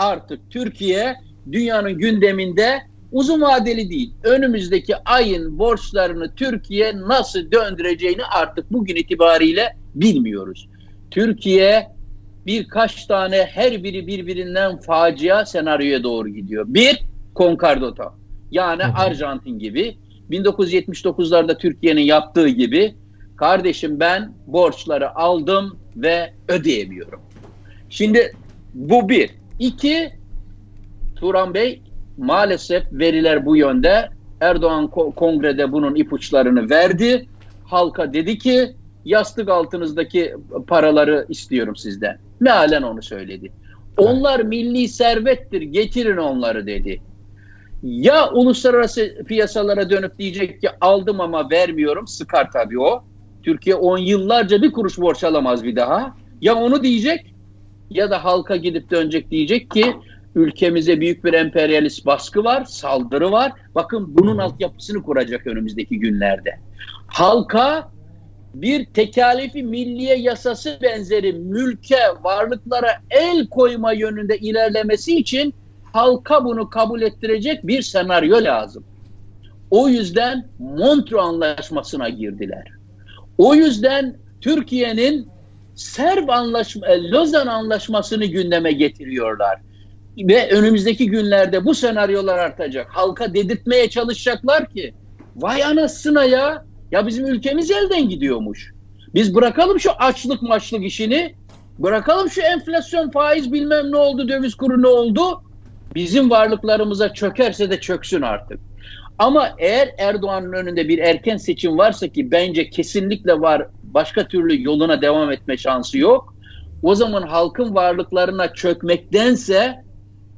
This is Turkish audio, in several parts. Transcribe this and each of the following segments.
artık Türkiye dünyanın gündeminde uzun vadeli değil. Önümüzdeki ayın borçlarını Türkiye nasıl döndüreceğini artık bugün itibariyle bilmiyoruz. Türkiye birkaç tane her biri birbirinden facia senaryoya doğru gidiyor. Bir, Concordato. Yani Arjantin gibi. 1979'larda Türkiye'nin yaptığı gibi kardeşim ben borçları aldım ve ödeyemiyorum. Şimdi bu bir. İki, Turan Bey maalesef veriler bu yönde. Erdoğan kongrede bunun ipuçlarını verdi. Halka dedi ki yastık altınızdaki paraları istiyorum sizden. Mealen onu söyledi. Onlar milli servettir getirin onları dedi. Ya uluslararası piyasalara dönüp diyecek ki aldım ama vermiyorum sıkar tabii o. Türkiye on yıllarca bir kuruş borç alamaz bir daha. Ya onu diyecek ya da halka gidip dönecek diyecek ki ülkemize büyük bir emperyalist baskı var, saldırı var. Bakın bunun altyapısını kuracak önümüzdeki günlerde. Halka bir tekalifi milliye yasası benzeri mülke, varlıklara el koyma yönünde ilerlemesi için halka bunu kabul ettirecek bir senaryo lazım. O yüzden Montreux Anlaşması'na girdiler. O yüzden Türkiye'nin Serb anlaşma, e, Lozan Anlaşması'nı gündeme getiriyorlar. Ve önümüzdeki günlerde bu senaryolar artacak. Halka dedirtmeye çalışacaklar ki vay anasına ya ya bizim ülkemiz elden gidiyormuş. Biz bırakalım şu açlık maçlık işini. Bırakalım şu enflasyon faiz bilmem ne oldu döviz kuru ne oldu. Bizim varlıklarımıza çökerse de çöksün artık. Ama eğer Erdoğan'ın önünde bir erken seçim varsa ki bence kesinlikle var başka türlü yoluna devam etme şansı yok. O zaman halkın varlıklarına çökmektense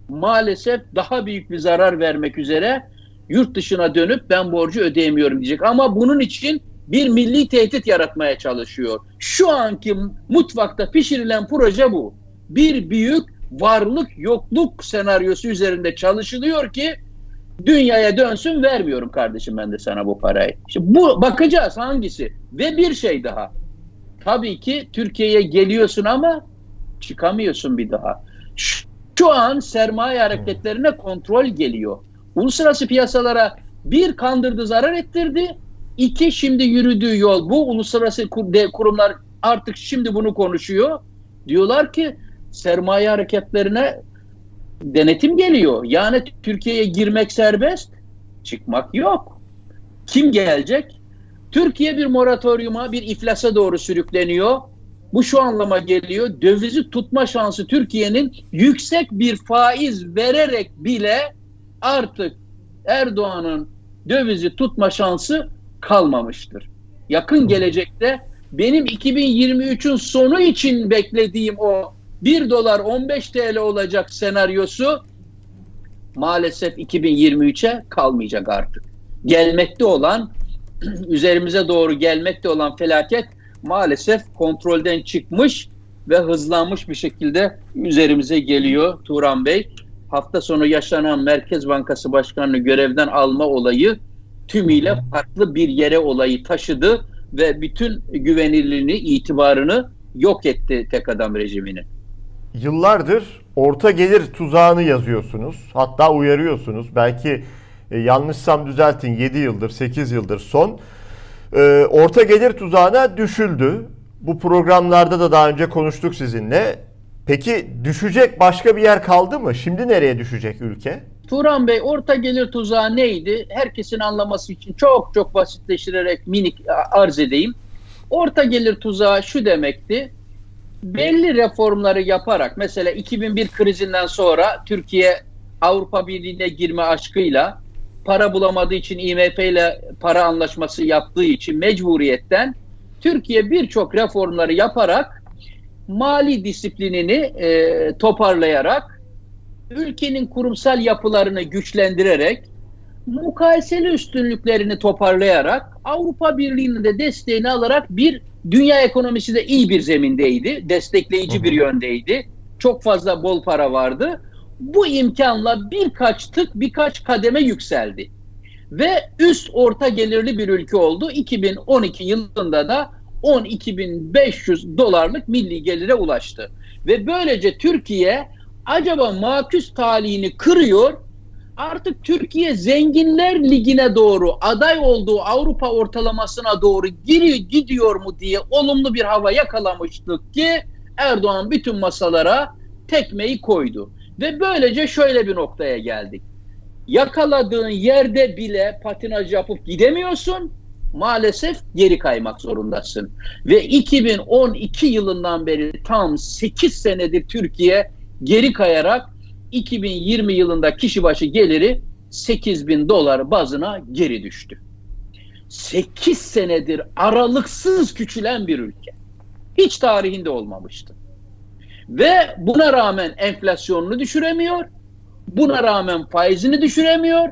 maalesef daha büyük bir zarar vermek üzere yurt dışına dönüp ben borcu ödeyemiyorum diyecek. Ama bunun için bir milli tehdit yaratmaya çalışıyor. Şu anki mutfakta pişirilen proje bu. Bir büyük varlık yokluk senaryosu üzerinde çalışılıyor ki dünyaya dönsün vermiyorum kardeşim ben de sana bu parayı. Şimdi bu bakacağız hangisi ve bir şey daha. Tabii ki Türkiye'ye geliyorsun ama çıkamıyorsun bir daha. Şu an sermaye hareketlerine kontrol geliyor. Uluslararası piyasalara bir kandırdı zarar ettirdi. İki şimdi yürüdüğü yol bu. Uluslararası kurumlar artık şimdi bunu konuşuyor. Diyorlar ki sermaye hareketlerine denetim geliyor. Yani Türkiye'ye girmek serbest, çıkmak yok. Kim gelecek? Türkiye bir moratoriuma, bir iflasa doğru sürükleniyor. Bu şu anlama geliyor. Dövizi tutma şansı Türkiye'nin yüksek bir faiz vererek bile artık Erdoğan'ın dövizi tutma şansı kalmamıştır. Yakın gelecekte benim 2023'ün sonu için beklediğim o 1 dolar 15 TL olacak senaryosu maalesef 2023'e kalmayacak artık. Gelmekte olan üzerimize doğru gelmekte olan felaket maalesef kontrolden çıkmış ve hızlanmış bir şekilde üzerimize geliyor Turan Bey. Hafta sonu yaşanan Merkez Bankası Başkanı'nı görevden alma olayı tümüyle farklı bir yere olayı taşıdı ve bütün güvenilirliğini, itibarını yok etti tek adam rejimini. Yıllardır orta gelir tuzağını yazıyorsunuz. Hatta uyarıyorsunuz. Belki e, yanlışsam düzeltin 7 yıldır, 8 yıldır son. E, orta gelir tuzağına düşüldü. Bu programlarda da daha önce konuştuk sizinle. Peki düşecek başka bir yer kaldı mı? Şimdi nereye düşecek ülke? Turan Bey orta gelir tuzağı neydi? Herkesin anlaması için çok çok basitleştirerek minik arz edeyim. Orta gelir tuzağı şu demekti. Belli reformları yaparak mesela 2001 krizinden sonra Türkiye Avrupa Birliği'ne girme aşkıyla para bulamadığı için IMF ile para anlaşması yaptığı için mecburiyetten Türkiye birçok reformları yaparak mali disiplinini e, toparlayarak ülkenin kurumsal yapılarını güçlendirerek mukayeseli üstünlüklerini toparlayarak Avrupa Birliği'nin de desteğini alarak bir dünya ekonomisi de iyi bir zemindeydi. Destekleyici bir yöndeydi. Çok fazla bol para vardı bu imkanla birkaç tık birkaç kademe yükseldi. Ve üst orta gelirli bir ülke oldu. 2012 yılında da 12.500 dolarlık milli gelire ulaştı. Ve böylece Türkiye acaba maküs talihini kırıyor artık Türkiye Zenginler Ligi'ne doğru aday olduğu Avrupa ortalamasına doğru giriyor gidiyor mu diye olumlu bir hava yakalamıştık ki Erdoğan bütün masalara tekmeyi koydu. Ve böylece şöyle bir noktaya geldik. Yakaladığın yerde bile patinaj yapıp gidemiyorsun. Maalesef geri kaymak zorundasın. Ve 2012 yılından beri tam 8 senedir Türkiye geri kayarak 2020 yılında kişi başı geliri 8 bin dolar bazına geri düştü. 8 senedir aralıksız küçülen bir ülke. Hiç tarihinde olmamıştı. Ve buna rağmen enflasyonunu düşüremiyor. Buna rağmen faizini düşüremiyor.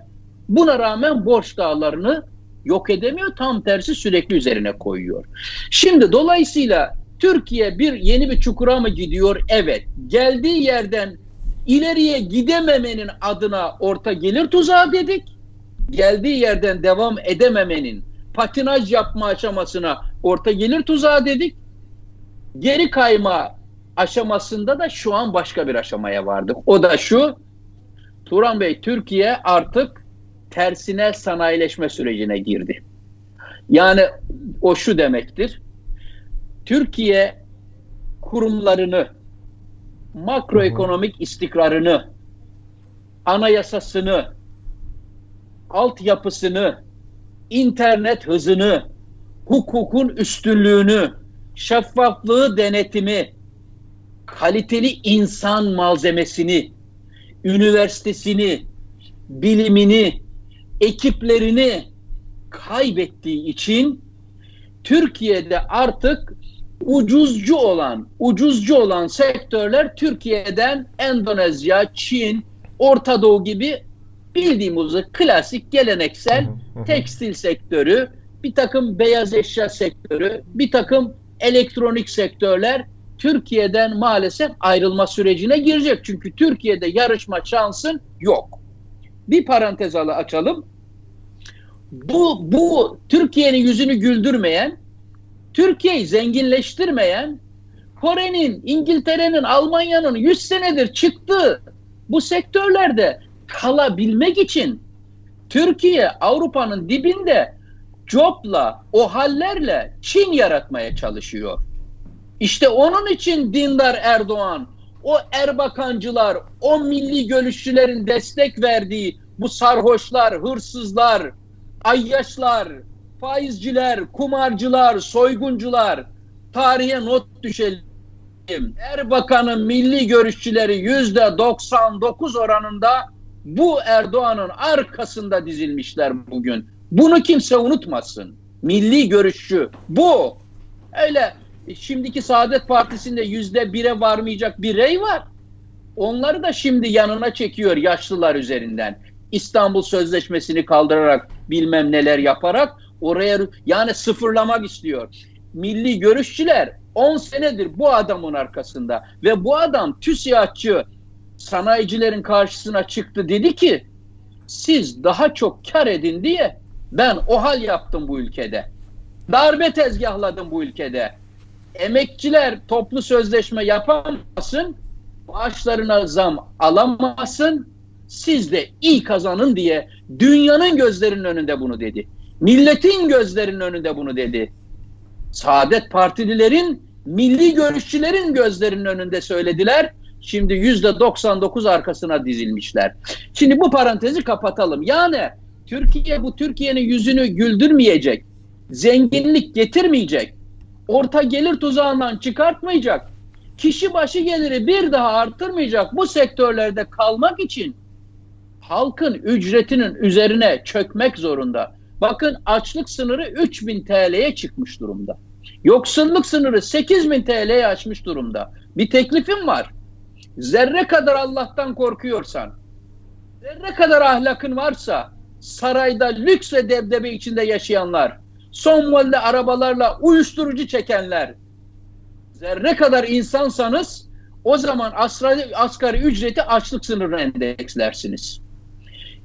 Buna rağmen borç dağlarını yok edemiyor. Tam tersi sürekli üzerine koyuyor. Şimdi dolayısıyla Türkiye bir yeni bir çukura mı gidiyor? Evet. Geldiği yerden ileriye gidememenin adına orta gelir tuzağı dedik. Geldiği yerden devam edememenin patinaj yapma aşamasına orta gelir tuzağı dedik. Geri kayma aşamasında da şu an başka bir aşamaya vardık. O da şu, Turan Bey Türkiye artık tersine sanayileşme sürecine girdi. Yani o şu demektir. Türkiye kurumlarını, makroekonomik istikrarını, anayasasını, altyapısını, internet hızını, hukukun üstünlüğünü, şeffaflığı denetimi, kaliteli insan malzemesini, üniversitesini, bilimini, ekiplerini kaybettiği için Türkiye'de artık ucuzcu olan, ucuzcu olan sektörler Türkiye'den Endonezya, Çin, Orta Doğu gibi bildiğimiz klasik geleneksel tekstil sektörü, bir takım beyaz eşya sektörü, bir takım elektronik sektörler Türkiye'den maalesef ayrılma sürecine girecek. Çünkü Türkiye'de yarışma şansın yok. Bir parantez açalım. Bu, bu Türkiye'nin yüzünü güldürmeyen, Türkiye'yi zenginleştirmeyen, Kore'nin, İngiltere'nin, Almanya'nın 100 senedir çıktığı bu sektörlerde kalabilmek için Türkiye Avrupa'nın dibinde jobla, o hallerle Çin yaratmaya çalışıyor. İşte onun için dindar Erdoğan, o Erbakancılar, o milli görüşçülerin destek verdiği bu sarhoşlar, hırsızlar, ayyaşlar, faizciler, kumarcılar, soyguncular, tarihe not düşelim. Erbakan'ın milli görüşçüleri yüzde 99 oranında bu Erdoğan'ın arkasında dizilmişler bugün. Bunu kimse unutmasın. Milli görüşçü bu. Öyle şimdiki Saadet Partisi'nde yüzde bire varmayacak bir rey var. Onları da şimdi yanına çekiyor yaşlılar üzerinden. İstanbul Sözleşmesi'ni kaldırarak bilmem neler yaparak oraya yani sıfırlamak istiyor. Milli görüşçüler 10 senedir bu adamın arkasında ve bu adam TÜSİAD'çı sanayicilerin karşısına çıktı dedi ki siz daha çok kar edin diye ben o hal yaptım bu ülkede. Darbe tezgahladım bu ülkede. Emekçiler toplu sözleşme yapamasın, maaşlarına zam alamasın, siz de iyi kazanın diye dünyanın gözlerinin önünde bunu dedi. Milletin gözlerinin önünde bunu dedi. Saadet Partililerin, milli görüşçülerin gözlerinin önünde söylediler. Şimdi yüzde 99 arkasına dizilmişler. Şimdi bu parantezi kapatalım. Yani Türkiye bu Türkiye'nin yüzünü güldürmeyecek, zenginlik getirmeyecek, orta gelir tuzağından çıkartmayacak, kişi başı geliri bir daha artırmayacak bu sektörlerde kalmak için halkın ücretinin üzerine çökmek zorunda. Bakın açlık sınırı 3000 TL'ye çıkmış durumda. Yoksulluk sınırı 8000 TL'ye açmış durumda. Bir teklifim var. Zerre kadar Allah'tan korkuyorsan, zerre kadar ahlakın varsa, sarayda lüks ve debdebe içinde yaşayanlar, son model arabalarla uyuşturucu çekenler, zerre kadar insansanız o zaman asgari, asgari ücreti açlık sınırına endekslersiniz.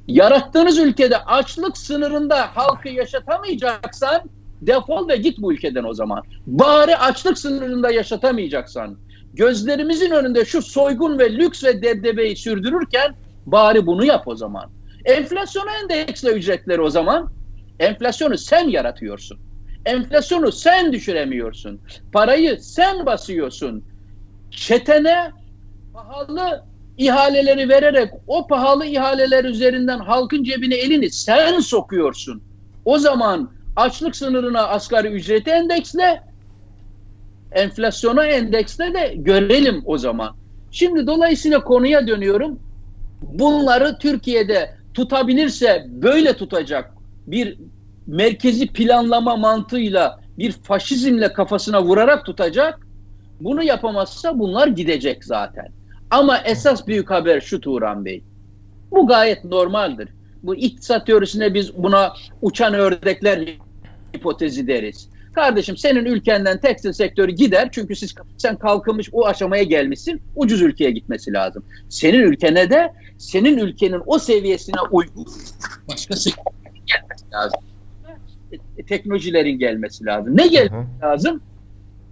Yarattığınız ülkede açlık sınırında halkı yaşatamayacaksan defol ve git bu ülkeden o zaman. Bari açlık sınırında yaşatamayacaksan gözlerimizin önünde şu soygun ve lüks ve debdebeyi sürdürürken bari bunu yap o zaman. Enflasyonu endeksle ücretleri o zaman. Enflasyonu sen yaratıyorsun. Enflasyonu sen düşüremiyorsun. Parayı sen basıyorsun. Çetene pahalı ihaleleri vererek o pahalı ihaleler üzerinden halkın cebine elini sen sokuyorsun. O zaman açlık sınırına asgari ücreti endeksle enflasyona endeksle de görelim o zaman. Şimdi dolayısıyla konuya dönüyorum. Bunları Türkiye'de tutabilirse böyle tutacak bir merkezi planlama mantığıyla bir faşizmle kafasına vurarak tutacak. Bunu yapamazsa bunlar gidecek zaten. Ama esas büyük haber şu Turan Bey. Bu gayet normaldir. Bu iktisat teorisine biz buna uçan ördekler hipotezi deriz. Kardeşim senin ülkenden tekstil sektörü gider çünkü siz sen kalkınmış o aşamaya gelmişsin. Ucuz ülkeye gitmesi lazım. Senin ülkene de senin ülkenin o seviyesine uygun başka sektörlerin gelmesi lazım. E, teknolojilerin gelmesi lazım. Ne gelmesi lazım?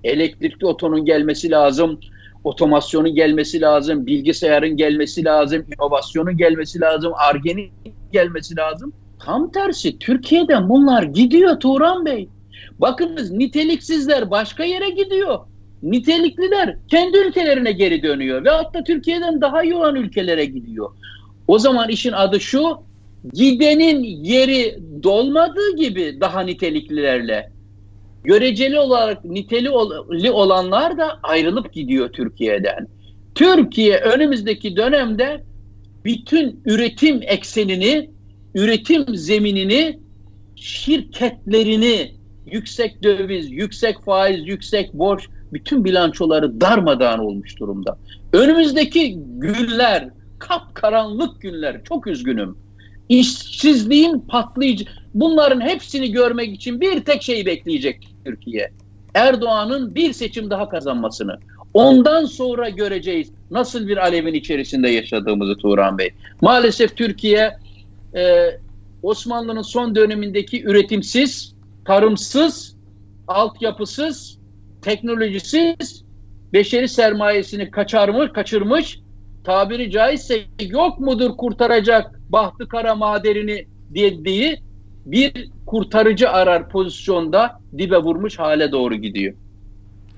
Elektrikli otonun gelmesi lazım otomasyonun gelmesi lazım, bilgisayarın gelmesi lazım, inovasyonun gelmesi lazım, argenin gelmesi lazım. Tam tersi Türkiye'den bunlar gidiyor Turan Bey. Bakınız niteliksizler başka yere gidiyor. Nitelikliler kendi ülkelerine geri dönüyor ve hatta Türkiye'den daha iyi olan ülkelere gidiyor. O zaman işin adı şu, gidenin yeri dolmadığı gibi daha niteliklilerle göreceli olarak niteli olanlar da ayrılıp gidiyor Türkiye'den. Türkiye önümüzdeki dönemde bütün üretim eksenini, üretim zeminini, şirketlerini, yüksek döviz, yüksek faiz, yüksek borç, bütün bilançoları darmadağın olmuş durumda. Önümüzdeki günler, kapkaranlık günler, çok üzgünüm. İşsizliğin patlayıcı, bunların hepsini görmek için bir tek şeyi bekleyecek Türkiye. Erdoğan'ın bir seçim daha kazanmasını. Ondan sonra göreceğiz nasıl bir alevin içerisinde yaşadığımızı Turan Bey. Maalesef Türkiye e, Osmanlı'nın son dönemindeki üretimsiz, tarımsız, altyapısız, teknolojisiz, beşeri sermayesini kaçarmış, kaçırmış, tabiri caizse yok mudur kurtaracak bahtı kara maderini dediği bir kurtarıcı arar pozisyonda dibe vurmuş hale doğru gidiyor.